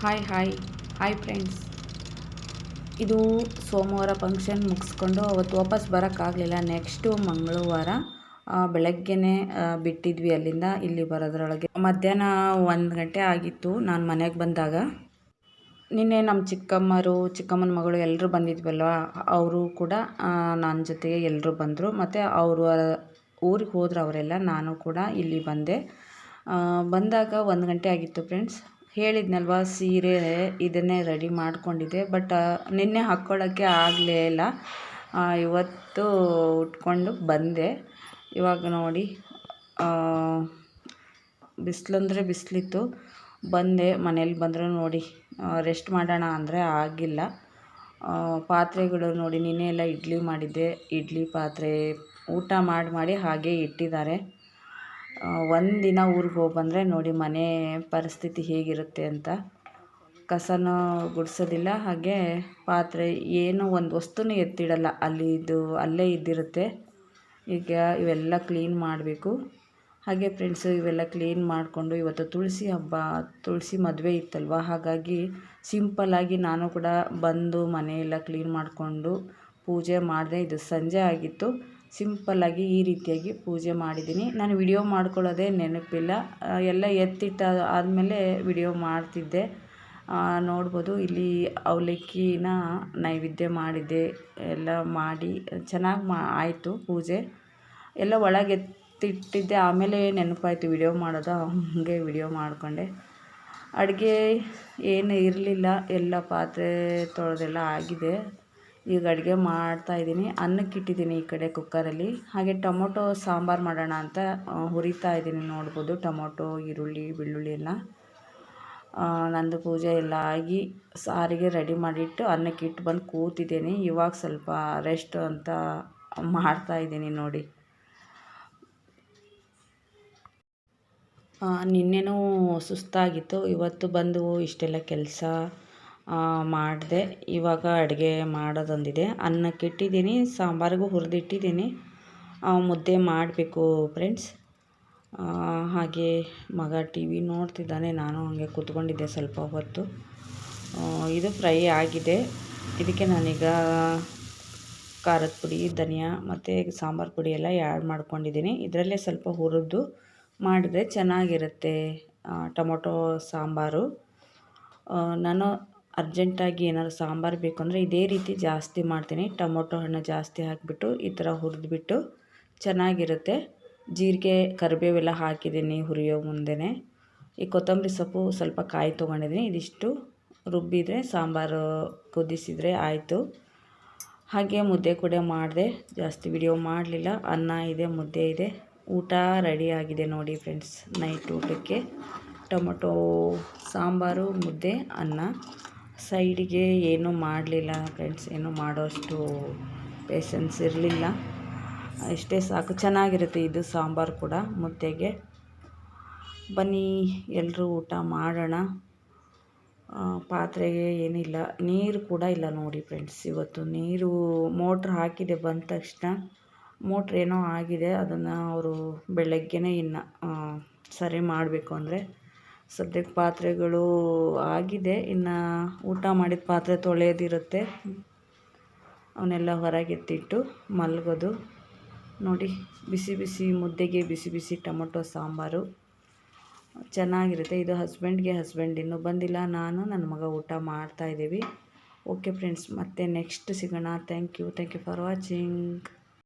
Hi hi hi friends ಇದು ಸೋಮವಾರ function ಮುಗಿಸ್ಕೊಂಡು ಅವತ್ತು ವಾಪಸ್ ಬರೋಕ್ಕಾಗಲಿಲ್ಲ. ನೆಕ್ಸ್ಟು ಮಂಗಳವಾರ ಬೆಳಗ್ಗೆನೇ ಬಿಟ್ಟಿದ್ವಿ ಅಲ್ಲಿಂದ. ಇಲ್ಲಿ ಬರೋದ್ರೊಳಗೆ ಮಧ್ಯಾಹ್ನ ಒಂದು ಗಂಟೆ ಆಗಿತ್ತು. ನಾನು ಮನೆಗೆ ಬಂದಾಗ ನಿನ್ನೆ ನಮ್ಮ ಚಿಕ್ಕಮ್ಮರು, ಚಿಕ್ಕಮ್ಮನ ಮಗಳು ಎಲ್ಲರೂ ಬಂದಿದ್ವಲ್ವ? ಅವರು ಕೂಡ ನನ್ನ ಜೊತೆಗೆ ಎಲ್ಲರೂ ಬಂದರು. ಮತ್ತು ಅವರು ಊರಿಗೆ ಹೋದ್ರು ಅವರೆಲ್ಲ. ನಾನು ಕೂಡ ಇಲ್ಲಿ ಬಂದೆ. ಬಂದಾಗ ಒಂದು ಗಂಟೆ ಆಗಿತ್ತು ಫ್ರೆಂಡ್ಸ್ ಹೇಳಿದ್ನಲ್ವ ಸೀರೆ ಇದನ್ನೇ ರೆಡಿ ಮಾಡಿಕೊಂಡಿದ್ದೆ, ಬಟ್ ನಿನ್ನೆ ಹಾಕ್ಕೊಳ್ಳೋಕ್ಕೆ ಆಗಲೇ ಇಲ್ಲ. ಇವತ್ತು ಉಟ್ಕೊಂಡು ಬಂದೆ. ಇವಾಗ ನೋಡಿ ಬಿಸಿಲಂದ್ರೆ ಬಿಸಿಲಿತ್ತು. ಬಂದೆ, ಮನೇಲಿ ಬಂದರೂ ನೋಡಿ ರೆಸ್ಟ್ ಮಾಡೋಣ ಅಂದರೆ ಆಗಿಲ್ಲ. ಪಾತ್ರೆಗಳು ನೋಡಿ, ನಿನ್ನೆ ಎಲ್ಲ ಇಡ್ಲಿ ಮಾಡಿದ್ದೆ. ಇಡ್ಲಿ ಪಾತ್ರೆ ಊಟ ಮಾಡಿ ಮಾಡಿ ಹಾಗೆ ಇಟ್ಟಿದ್ದಾರೆ. ಒಂದಿನ ಊರಿಗೆ ಹೋಗಿ ಬಂದರೆ ನೋಡಿ ಮನೆ ಪರಿಸ್ಥಿತಿ ಹೇಗಿರುತ್ತೆ ಅಂತ. ಕಸನೂ ಗುಡಿಸೋದಿಲ್ಲ, ಹಾಗೆ ಪಾತ್ರೆ ಏನು ಒಂದು ವಸ್ತುನೂ ಎತ್ತಿಡಲ್ಲ. ಅಲ್ಲಿ ಇದು ಅಲ್ಲೇ ಇದ್ದಿರುತ್ತೆ. ಈಗ ಇವೆಲ್ಲ ಕ್ಲೀನ್ ಮಾಡಬೇಕು. ಹಾಗೆ ಫ್ರೆಂಡ್ಸು ಇವೆಲ್ಲ ಕ್ಲೀನ್ ಮಾಡಿಕೊಂಡು ಇವತ್ತು ತುಳಸಿ ಹಬ್ಬ, ತುಳಸಿ ಮದುವೆ ಇತ್ತಲ್ವ? ಹಾಗಾಗಿ ಸಿಂಪಲ್ಲಾಗಿ ನಾನು ಕೂಡ ಬಂದು ಮನೆಯೆಲ್ಲ ಕ್ಲೀನ್ ಮಾಡಿಕೊಂಡು ಪೂಜೆ ಮಾಡಿದೆ, ಇದು ಸಂಜೆ ಆಗಿತ್ತು. ಸಿಂಪಲ್ಲಾಗಿ ಈ ರೀತಿಯಾಗಿ ಪೂಜೆ ಮಾಡಿದ್ದೀನಿ. ನಾನು ವಿಡಿಯೋ ಮಾಡ್ಕೊಳ್ಳೋದೇ ನೆನಪಿಲ್ಲ. ಎಲ್ಲ ಎತ್ತಿಟ್ಟ ಆದಮೇಲೆ ವಿಡಿಯೋ ಮಾಡ್ತಿದ್ದೆ. ನೋಡ್ಬೋದು, ಇಲ್ಲಿ ಅವಲಕ್ಕಿನ ನೈವೇದ್ಯ ಮಾಡಿದ್ದೆ. ಎಲ್ಲ ಮಾಡಿ, ಚೆನ್ನಾಗಿ ಮಾ, ಆಯಿತು ಪೂಜೆ. ಎಲ್ಲ ಒಳಗೆ ಎತ್ತಿಟ್ಟಿದ್ದೆ. ಆಮೇಲೆ ನೆನಪಾಯಿತು ವಿಡಿಯೋ ಮಾಡೋದು. ಹಾಗೆ ವಿಡಿಯೋ ಮಾಡಿಕೊಂಡೆ. ಅಡುಗೆ ಏನು ಇರಲಿಲ್ಲ. ಎಲ್ಲ ಪಾತ್ರೆ ತೊಳೆದೆಲ್ಲ ಆಗಿದೆ. ಈಗ ಅಡುಗೆ ಮಾಡ್ತಾಯಿದ್ದೀನಿ ಅನ್ನಕ್ಕೆ ಇಟ್ಟಿದ್ದೀನಿ ಈ ಕಡೆ ಕುಕ್ಕರಲ್ಲಿ. ಹಾಗೆ ಟೊಮೊಟೊ ಸಾಂಬಾರು ಮಾಡೋಣ ಅಂತ ಹುರಿತಾ ಇದ್ದೀನಿ ನೋಡ್ಬೋದು. ಟೊಮೊಟೊ, ಈರುಳ್ಳಿ, ಬೆಳ್ಳುಳ್ಳಿ ಎಲ್ಲ. ನಂದು ಪೂಜೆ ಎಲ್ಲ ಆಗಿ ಸಾರಿಗೆ ರೆಡಿ ಮಾಡಿಟ್ಟು ಅನ್ನಕ್ಕೆ ಇಟ್ಟು ಬಂದು ಕೂತಿದ್ದೀನಿ. ಇವಾಗ ಸ್ವಲ್ಪ ರೆಸ್ಟ್ ಅಂತ ಮಾಡ್ತಾ ಇದ್ದೀನಿ ನೋಡಿ. ನಿನ್ನೆನೂ ಸುಸ್ತಾಗಿತ್ತು. ಇವತ್ತು ಬಂದು ಇಷ್ಟೆಲ್ಲ ಕೆಲಸ. ಮಾಡಿದೆ. ಇವಾಗ ಅಡುಗೆ ಮಾಡೋದೊಂದಿದೆ. ಅನ್ನಕ್ಕೆ ಇಟ್ಟಿದ್ದೀನಿ ಸಾಂಬಾರಿಗೂ ಹುರಿದಿಟ್ಟಿದ್ದೀನಿ. ಮುದ್ದೆ ಮಾಡಬೇಕು ಫ್ರೆಂಡ್ಸ್ ಹಾಗೆ ಮಗ ಟಿ ವಿ ನೋಡ್ತಿದ್ದಾನೆ. ನಾನು ಹಾಗೆ ಕೂತ್ಕೊಂಡಿದ್ದೆ ಸ್ವಲ್ಪ ಹೊತ್ತು. ಇದು ಫ್ರೈ ಆಗಿದೆ. ಇದಕ್ಕೆ ನಾನೀಗ ಖಾರದ ಪುಡಿ, ಧನಿಯಾ ಮತ್ತು ಸಾಂಬಾರು ಪುಡಿ ಎಲ್ಲ ಆ್ಯಡ್ ಮಾಡ್ಕೊಂಡಿದ್ದೀನಿ. ಇದರಲ್ಲೇ ಸ್ವಲ್ಪ ಹುರಿದು ಮಾಡಿದ್ರೆ ಚೆನ್ನಾಗಿರುತ್ತೆ ಟೊಮೊಟೊ ಸಾಂಬಾರು. ನಾನು ಅರ್ಜೆಂಟಾಗಿ ಏನಾದ್ರು ಸಾಂಬಾರು ಬೇಕು ಅಂದರೆ ಇದೇ ರೀತಿ ಜಾಸ್ತಿ ಮಾಡ್ತೀನಿ. ಟೊಮೊಟೊ ಹಣ್ಣು ಜಾಸ್ತಿ ಹಾಕಿಬಿಟ್ಟು ಈ ಥರ ಹುರಿದ್ಬಿಟ್ಟು ಚೆನ್ನಾಗಿರುತ್ತೆ. ಜೀರಿಗೆ, ಕರಿಬೇವೆಲ್ಲ ಹಾಕಿದ್ದೀನಿ ಹುರಿಯೋ ಮುಂದೆಯೇ ಈ ಕೊತ್ತಂಬರಿ ಸೊಪ್ಪು ಸ್ವಲ್ಪ ಕಾಯಿ ತೊಗೊಂಡಿದ್ದೀನಿ. ಇದಿಷ್ಟು ರುಬ್ಬಿದರೆ ಸಾಂಬಾರು ಕುದಿಸಿದರೆ ಆಯಿತು. ಹಾಗೆ ಮುದ್ದೆ ಕೂಡ ಮಾಡಿದೆ. ಜಾಸ್ತಿ ವಿಡಿಯೋ ಮಾಡಲಿಲ್ಲ. ಅನ್ನ ಇದೆ, ಮುದ್ದೆ ಇದೆ. ಊಟ ರೆಡಿ ಆಗಿದೆ ನೋಡಿ ಫ್ರೆಂಡ್ಸ್. ನೈಟ್ ಊಟಕ್ಕೆ ಟೊಮೊಟೊ, ಸಾಂಬಾರು, ಮುದ್ದೆ, ಅನ್ನ. ಸೈಡಿಗೆ ಏನೂ ಮಾಡಲಿಲ್ಲ ಫ್ರೆಂಡ್ಸ್ ಏನೂ ಮಾಡೋಷ್ಟು ಪೇಷನ್ಸ್ ಇರಲಿಲ್ಲ. ಇಷ್ಟೇ ಸಾಕು, ಚೆನ್ನಾಗಿರುತ್ತೆ ಇದು ಸಾಂಬಾರು ಕೂಡ. ಮುದ್ದೆಗೆ ಬನ್ನಿ ಎಲ್ಲರೂ ಊಟ ಮಾಡೋಣ. ಪಾತ್ರೆಗೆ ಏನಿಲ್ಲ, ನೀರು ಕೂಡ ಇಲ್ಲ ನೋಡಿ ಫ್ರೆಂಡ್ಸ್ ಇವತ್ತು ನೀರು ಮೋಟ್ರ್ ಹಾಕಿದೆ ಬಂದ ತಕ್ಷಣ. ಮೋಟ್ರ್ ಏನೋ ಆಗಿದೆ, ಅದನ್ನು ಅವರು ಬೆಳಗ್ಗೆನೇ ಇನ್ನು ಸರಿ ಮಾಡಬೇಕು ಅಂದರೆ ಸದ್ಯಕ್ಕೆ ಪಾತ್ರೆಗಳು ಆಗಿದೆ. ಇನ್ನು ಊಟ ಮಾಡಿದ ಪಾತ್ರೆ ತೊಳೆಯೋದಿರುತ್ತೆ ಅವನ್ನೆಲ್ಲ ಹೊರಗೆತ್ತಿಟ್ಟು ಮಲಗೋದು. ನೋಡಿ, ಬಿಸಿ ಬಿಸಿ ಮುದ್ದೆಗೆ ಬಿಸಿ ಬಿಸಿ ಟೊಮೊಟೊ, ಸಾಂಬಾರು. ಚೆನ್ನಾಗಿರುತ್ತೆ. ಇದು ಹಸ್ಬೆಂಡ್ಗೆ ಹಸ್ಬೆಂಡ್. ಇನ್ನೂ ಬಂದಿಲ್ಲ ನಾನು, ನನ್ನ ಮಗ ಊಟ ಮಾಡ್ತಾಯಿದ್ದೀವಿ ಓಕೆ ಫ್ರೆಂಡ್ಸ್, ಮತ್ತೆ ನೆಕ್ಸ್ಟ್ ಸಿಗೋಣ. Thank you. Thank you for watching.